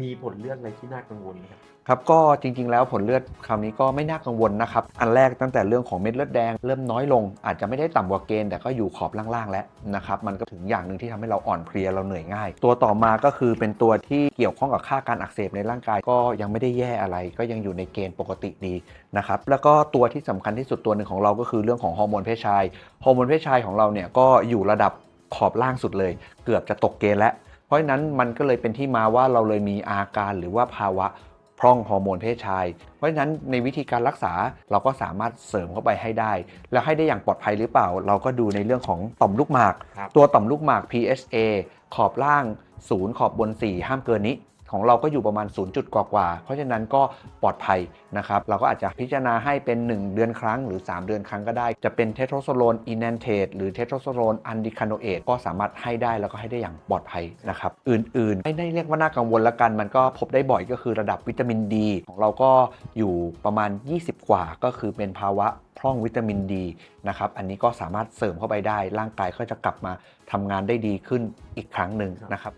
มีผลเลือดอะไรที่น่ากังวลไหมครับ ครับก็จริงๆ แล้วผลเลือดคราวนี้ก็ไม่น่ากังวลนะครับ อันแรกตั้งแต่เรื่องของเม็ดเลือดแดงเริ่มน้อยลง อาจจะไม่ได้ต่ำกว่าเกณฑ์แต่ก็อยู่ขอบล่างๆ แล้วนะครับ มันก็ถึงอย่างหนึ่งที่ทำให้เราอ่อนเพลียเราเหนื่อยง่าย ตัวต่อมาก็คือเป็นตัวที่เกี่ยวข้องกับค่าการอักเสบในร่างกายก็ยังไม่ได้แย่อะไร ก็ยังอยู่ในเกณฑ์ปกติดีนะครับ แล้วก็ตัวที่สำคัญที่สุดตัวหนึ่งของเราก็คือเรื่องของฮอร์โมนเพศชาย ฮอร์โมนเพศชายของเราเนี่ยก็อยู่ระดับขอบล่างสุดเลย เกือบจะตกเกณฑ์แล้ว ราะฉะนั้นมันก็เลยเป็นที่มาว่าเราเลยมีอาการหรือว่าภาวะพร่องฮอร์โมนเพศชาย เพราะฉะนั้นในวิธีการรักษาเราก็สามารถเสริมเข้าไปให้ได้ แล้วให้ได้อย่างปลอดภัยหรือเปล่า เราก็ดูในเรื่องของต่อมลูกหมาก ตัวต่อมลูกหมาก PSA ขอบล่าง 0 ขอบบน 4 ห้ามเกินนี้ ของเราก็อยู่ประมาณ0จุดกว่าๆ เพราะฉะนั้นก็ปลอดภัยนะครับ เราก็อาจจะพิจารณาให้เป็น 1 เดือนครั้งหรือ 3 เดือนครั้งก็ได้ จะเป็นเทสโทสเตอโรนอินแอนเทตหรือเทสโทสเตอโรนอันดิคาโนเอตก็สามารถให้ได้แล้วก็ให้ได้อย่างปลอดภัยนะครับ อื่นๆ ไม่ได้เรียกว่าน่ากังวลละกัน มันก็พบได้บ่อยก็คือระดับวิตามินดี ของเราก็อยู่ประมาณ 20 กว่า ก็คือเป็นภาวะพร่องวิตามินดีนะครับ อันนี้ก็สามารถเสริมเข้าไปได้ ร่างกายก็จะกลับมาทำงานได้ดีขึ้นอีกครั้งหนึ่งนะครับ